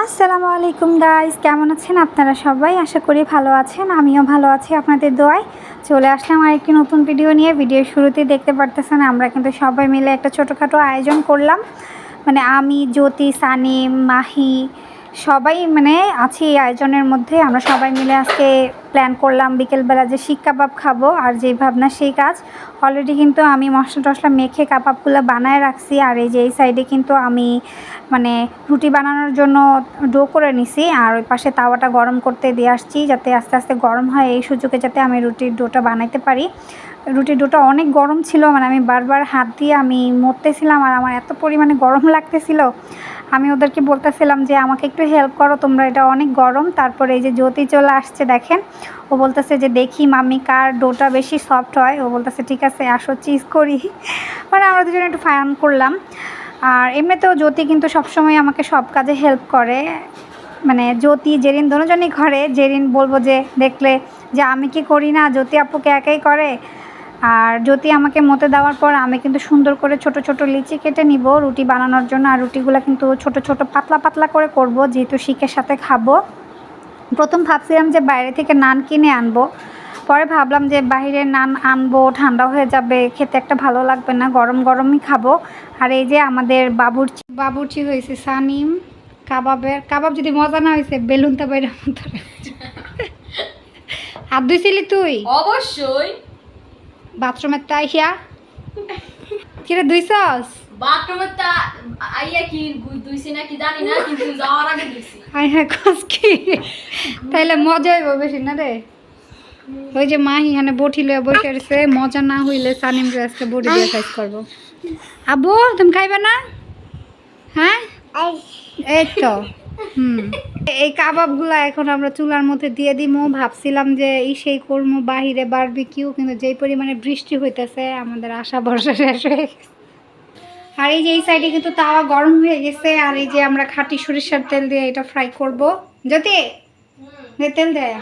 আসসালামু আলাইকুম গাইস কেমন আছেন আপনারা সবাই? আশা করি ভালো আছেন, আমিও ভালো আছি আপনাদের দোয়ায়। চলে আসলাম আর একটি নতুন ভিডিও নিয়ে। ভিডিওর শুরুতেই দেখতে পারতেছেন, আমরা কিন্তু সবাই মিলে একটা ছোটোখাটো আয়োজন করলাম। মানে আমি, জ্যোতি সানি মাহি, সবাই মানে আছি এই আয়োজনের মধ্যে। আমরা সবাই মিলে আজকে প্ল্যান করলাম বিকেলবেলা যে শিক কাবাব খাব আর যেই ভাবনা সেই কাজ। অলরেডি কিন্তু আমি মশলা টশলা মেখে কাবাবগুলো বানায় রাখছি আর এই যে এই সাইডে কিন্তু আমি মানে রুটি বানানোর জন্য ডো করে নিছি আর ওই পাশে তাওয়াটা গরম করতে দিয়ে আসছি যাতে আস্তে আস্তে গরম হয় এই সুযোগে যাতে আমি রুটির ডোটা বানাইতে পারি। রুটির ডোটা অনেক গরম ছিল মানে আমি বারবার হাত দিয়ে আমি মরতেছিলাম আর আমার এত পরিমাণে গরম লাগতেছিল। আমি ওদেরকে বলতেছিলাম যে, আমাকে একটু হেল্প করো, তোমরা এটা অনেক গরম। তারপরে এই যে জ্যোতি চলে আসছে, দেখেন। ও বলতেছে যে, দেখি মাম্মি, কার ডোটা বেশি সফট হয়। ও বলতেছে, ঠিক আছে, আসো চিজ করি। মানে আমরা দুজনে একটু ফায়ান করলাম। আর এমনিতেও জ্যোতি কিন্তু সবসময় আমাকে সব কাজে হেল্প করে। মানে জ্যোতি, জেরিন দুজনই করে। জেরিন বলব যে, দেখলে যে আমি কি করি না, জ্যোতি আপুকে একাই করে? আর জ্যোতি আমাকে মতে দেওয়ার পর আমি কিন্তু সুন্দর করে ছোট ছোট লিচি কেটে নিব রুটি বানানোর জন্য। আর রুটিগুলো কিন্তু ছোট ছোট, পাতলা পাতলা করে করব, যেহেতু শিকের সাথে খাব। প্রথম ভাবছিলাম যে বাইরে থেকে নান কিনে আনব। পরে ভাবলাম যে বাইরের নান আনব ঠান্ডা হয়ে যাবে খেতে একটা ভালো লাগবে না গরম গরমই খাব। আর এই যে আমাদের বাবুরচি বাবুরচি হয়েছে সানিম কাবাবের কাবাব যদি মজা না হয়েছে বেলুনটা বাইরে মতো হাত ধুইছিলি তুই? অবশ্যই। বাথরুমের তাই হিয়া কিরে দুইছস বাথরুমে তা তাইলে মজা বেশি না ওই যে মজা না হইলে সানিম দিয়ে করব। আবু তুমি খাইবে না? হ্যাঁ? এই তো, হুম। এই কাবাবগুলো এখন আমরা চুলার মধ্যে দিয়ে দিমু। ভাবছিলাম যে এই সেই করব বাহিরে বারবি কিউ কিন্তু যেই পরিমাণে বৃষ্টি হইতেছে, আমাদের আশা ভরসা শেষ হয়ে গেছে। আর এই যে এই সাইডে কিন্তু তাওয়া গরম হয়ে গেছে, আর এই যে আমরা খাঁটি সরিষার তেল দিয়ে এটা ফ্রাই করব। যদি তেল দেয়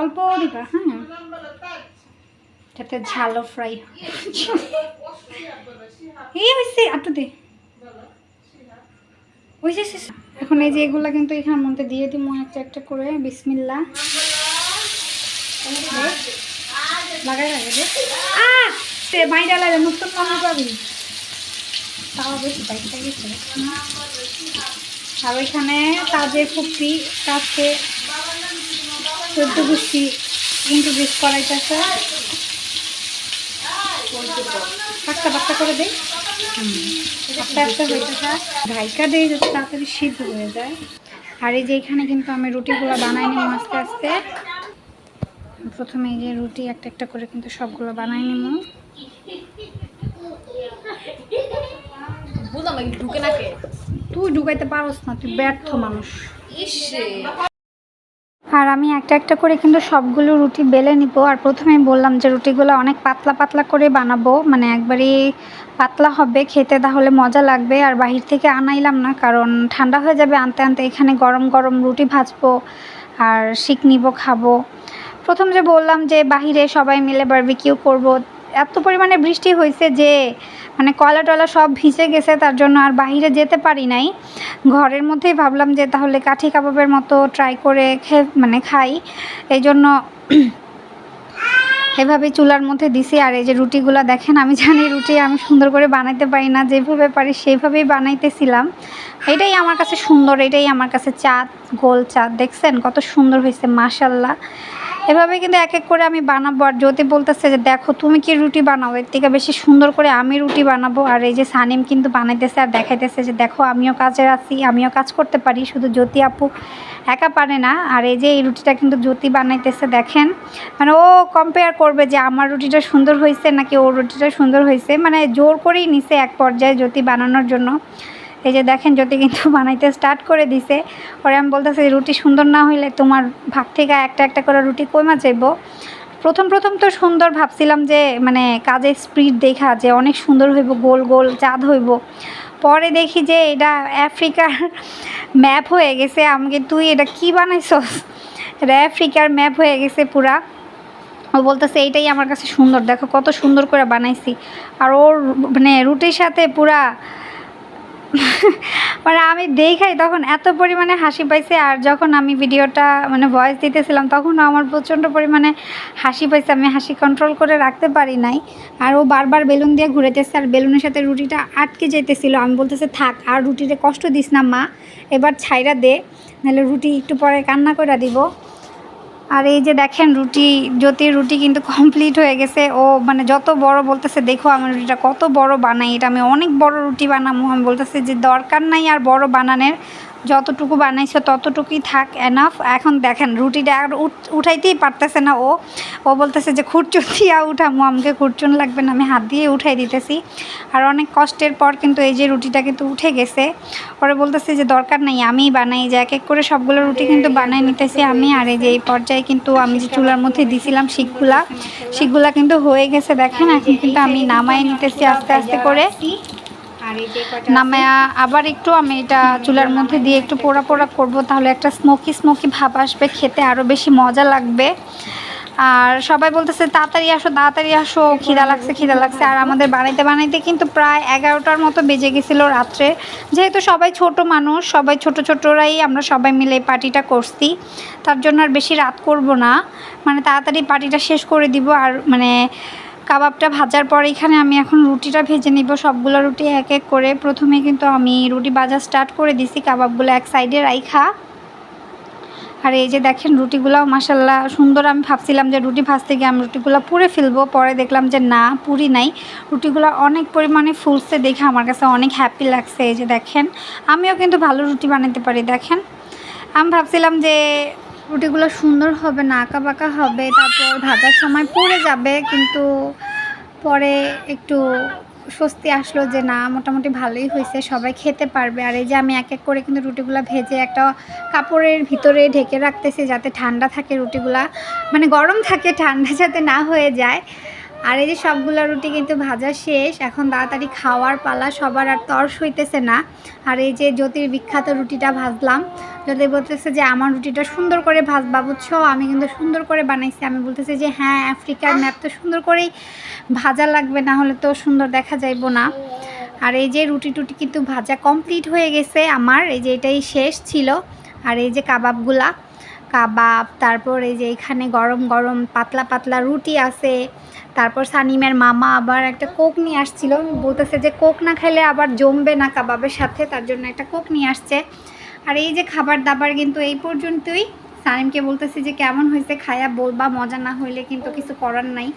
অল্প দিবা হ্যাঁ। যাতে ঝালো ফ্রাই এই হয়েছে আটু দে। হয়েছে। এখন এই যে এগুলা কিন্তু এখানের মধ্যে দিয়ে দিব একটা একটা করে বিসমিল্লা লাগাই লাগে সে বাইরে লাগে পাবি তাও বেশি গেছে। আর ওইখানে তাজের ফুপি কাছে চোদ্দ গুষ্টি ইন্ট্রোডিউস করাইতেছে। পাক্কা করে দেই আস্তে আস্তে যাতে তাড়াতাড়ি সিদ্ধ হয়ে যায়। আর এই যে এখানে কিন্তু আমি রুটিগুলো বানাই নিব আস্তে আস্তে। প্রথমে এই যে রুটি একটা একটা করে কিন্তু সবগুলো বানাই নিব বুঝলাম ঢুকে নাকে তুই ঢুকাইতে পারোস না তুই ব্যর্থ মানুষ। আর আমি একটা একটা করে কিন্তু সবগুলো রুটি বেলে নিব আর প্রথমেই বললাম যে রুটিগুলো অনেক পাতলা পাতলা করে বানাবো মানে একবারই পাতলা হবে খেতে তাহলে মজা লাগবে আর বাহির থেকে আনাইলাম না কারণ ঠান্ডা হয়ে যাবে আনতে আনতে এখানে গরম গরম রুটি ভাজবো আর শিক নিব খাব। প্রথম যে বললাম যে বাহিরে সবাই মিলে বারবিকিউ করব, এত পরিমাণে বৃষ্টি হয়েছে যে মানে কয়লা টয়লা সব ভিজে গেছে, তার জন্য আর বাহিরে যেতে পারি নাই। ঘরের মধ্যেই ভাবলাম যে তাহলে কাঠি কাবাবের মতো ট্রাই করে খে মানে খাই। এই জন্য এভাবে চুলার মধ্যে দিছি, আর এই যে রুটিগুলো দেখেন, আমি জানি রুটি আমি সুন্দর করে বানাইতে পারি না, যেভাবে পারি সেইভাবেই বানাইতেছিলাম। এটাই আমার কাছে সুন্দর, এটাই আমার কাছে চাঁদ, গোল চাঁদ, দেখছেন কত সুন্দর হয়েছে মাশাল্লাহ এভাবে কিন্তু এক এক করে আমি বানাবো। আর জ্যোতি বলতেছে যে, দেখো, তুমি কি রুটি বানাও? এর থেকে বেশি সুন্দর করে আমি রুটি বানাবো। আর এই যে সানিম কিন্তু বানাইতেছে আর দেখাইতেছে যে, দেখো, আমিও কাজে আছি, আমিও কাজ করতে পারি। শুধু জ্যোতি আপু একা পারে না। আর এই যে এই রুটিটা কিন্তু জ্যোতি বানাইতেছে, দেখেন। মানে ও কম্পেয়ার করবে যে, আমার রুটিটা সুন্দর হয়েছে নাকি ওর রুটিটা সুন্দর হয়েছে মানে জোর করেই নিছে এক পর্যায়ে জ্যোতি বানানোর জন্য। এই যে দেখেন জ্যোতি কিন্তু বানাইতে স্টার্ট করে দিছে, পরে আমি বলতেছি রুটি সুন্দর না হইলে তোমার ভাগ থেকে একটা একটা করে রুটি কইমা চাইব প্রথম প্রথম তো সুন্দর ভাবছিলাম যে মানে কাজের স্পিড দেখা যে অনেক সুন্দর হইব, গোল গোল চাঁদ হইব। পরে দেখি যে এটা আফ্রিকার ম্যাপ হয়ে গেছে আমাকে তুই এটা কি বানাইছস? এটা আফ্রিকার ম্যাপ হয়ে গেছে পুরা। ও বলতেছে এইটাই আমার কাছে সুন্দর, দেখো কত সুন্দর করে বানাইছি। আর ওর মানে রুটির সাথে পুরা মানে আমি দেখাই তখন এত পরিমাণে হাসি পাইছে আর যখন আমি ভিডিওটা মানে ভয়েস দিতেছিলাম তখনও আমার প্রচণ্ড পরিমাণে হাসি পাইছে। আমি হাসি কন্ট্রোল করে রাখতে পারি নাই। আর ও বারবার বেলুন দিয়ে ঘুরেতেছে আর বেলুনের সাথে রুটিটা আটকে যেতেছিল আমি বলতেছে, থাক, আর রুটিতে কষ্ট দিস না মা। এবার ছাইরা দে, নাহলে রুটি একটু পরে কান্না করে দিব। আর এই যে দেখেন রুটি, জ্যোতির রুটি কিন্তু কমপ্লিট হয়ে গেছে। ও মানে যত বড় বলতেছে, দেখো আমার রুটিটা কত বড় বানাই, এটা আমি অনেক বড় রুটি বানাবো। আমি বলতেছে যে, দরকার নাই আর বড় বানানোর। যতটুকু বানাইছো ততটুকুই থাক এনাফ এখন দেখেন, রুটিটা আর উঠ- উঠাইতেই পারতেছে না। ও ও বলতেছে যে, খুরচুন দিয়া উঠামো, আমাকে খুরচুন লাগবে না, আমি হাত দিয়ে উঠাই দিতেছি। আর অনেক কষ্টের পর কিন্তু এই যে রুটিটা কিন্তু উঠে গেছে। পরে বলতেছে যে, দরকার নাই, আমিই বানাই। যে এক এক করে সবগুলো রুটি কিন্তু বানাই নিতেছি আমি। আর এই যে এই পর্যায়ে কিন্তু আমি যে চুলার মধ্যে দিছিলাম শিকগুলা শিকগুলা কিন্তু হয়ে গেছে। দেখেন, এখন কিন্তু আমি নামাই নিতেছি আস্তে আস্তে করে। নামায়া আবার একটু আমি এটা চুলার মধ্যে দিয়ে একটু পোড়া পোড়া করব তাহলে একটা স্মোকি স্মোকি ভাব আসবে খেতে আরও বেশি মজা লাগবে। আর সবাই বলতেছে তাড়াতাড়ি আসো তাড়াতাড়ি আসো খিদা লাগছে খিদা লাগছে। আর আমাদের বানাইতে বানাইতে কিন্তু প্রায় এগারোটার মতো বেজে গেছিল রাত্রে। যেহেতু সবাই ছোট মানুষ সবাই ছোট ছোটরাই আমরা সবাই মিলে পার্টিটা করছি। তার জন্য আর বেশি রাত করব না। মানে তাড়াতাড়ি পার্টিটা শেষ করে দিব আর মানে কাবাবটা ভাজার পর এখানে আমি এখন রুটিটা ভেজে নিব। সবগুলো রুটি এক এক করে। প্রথমে কিন্তু আমি রুটি ভাজা স্টার্ট করে দিছি। কাবাবগুলো এক সাইডে রাইখা। আর এই যে দেখেন রুটিগুলো মাসাল্লাহ সুন্দর। আমি ভাবছিলাম যে রুটি ভাজতে গিয়ে আমি রুটিগুলো পুড়ে ফেলব। পরে দেখলাম যে না পুরি নাই। রুটিগুলো অনেক পরিমাণে ফুলছে দেখে আমার কাছে অনেক হ্যাপি লাগছে। এই যে দেখেন, আমিও কিন্তু ভালো রুটি বানাতে পারি। দেখেন, আমি ভাবছিলাম যে রুটিগুলো সুন্দর হবে না আঁকা বাঁকা হবে, তারপর ভাজার সময় পড়ে যাবে, কিন্তু পরে একটু স্বস্তি আসলো যে না, মোটামুটি ভালোই হয়েছে, সবাই খেতে পারবে। আর এই যে আমি এক এক করে কিন্তু রুটিগুলো ভেজে একটা কাপড়ের ভিতরে ঢেকে রাখতেছি যাতে ঠান্ডা থাকে রুটিগুলা। মানে গরম থাকে, ঠান্ডা যাতে না হয়ে যায়। আর এই যে সবগুলো রুটি কিন্তু ভাজা শেষ এখন তাড়াতাড়ি খাওয়ার পালা সবার আর তর্স হইতেছে না। আর এই যে জ্যোতির বিখ্যাত রুটিটা ভাজলাম যদি বলতেছে যে আমার রুটিটা সুন্দর করে ভাজবা বুঝছ আমি কিন্তু সুন্দর করে বানাইছি। আমি বলতেছি যে হ্যাঁ আফ্রিকার ম্যাপ তো সুন্দর করেই ভাজা লাগবে না হলে তো সুন্দর দেখা যাইবো না। আর এই যে রুটি টুটি কিন্তু ভাজা কমপ্লিট হয়ে গেছে আমার এই যে এটাই শেষ ছিল। আর এই যে কাবাবগুলা কাবাব, তারপর এই যে এখানে গরম গরম পাতলা পাতলা রুটি আছে, তারপর সানিমের মামা আবার একটা কোক নিয়ে আসছিল। বলতেছে যে কোক না খেলে আবার জমবে না কাবাবের সাথে, তার জন্য একটা কোক নিয়ে আসছে। আর এই যে খাবার দাবার কিন্তু এই পর্যন্তই। সানিমকে বলতেছে যে কেমন হয়েছে? খায়া বলবা মজা না হইলে কিন্তু কিছু করার নাই।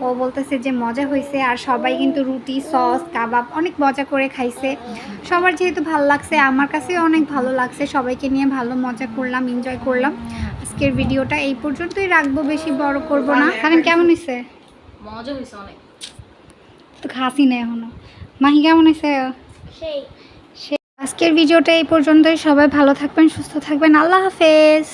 ও। বলতেছে যে মজা হয়েছে আর সবাই কিন্তু রুটি সস কাবাব অনেক মজা করে খাইছে। সবার যেহেতু ভালো লাগছে আমার কাছেও অনেক ভালো লাগছে। সবাইকে নিয়ে ভালো মজা করলাম এনজয় করলাম। আজকের ভিডিওটা এই পর্যন্তই রাখব বেশি বড় করব না। সানিম কেমন হয়েছে মজা হয়েছে অনেক। তো খাসি নেই এখনও। মাহি কেমন হয়েছে সেই। আজকের ভিডিওটা এই পর্যন্তই। সবাই ভালো থাকবেন সুস্থ থাকবেন। আল্লাহ হাফেজ।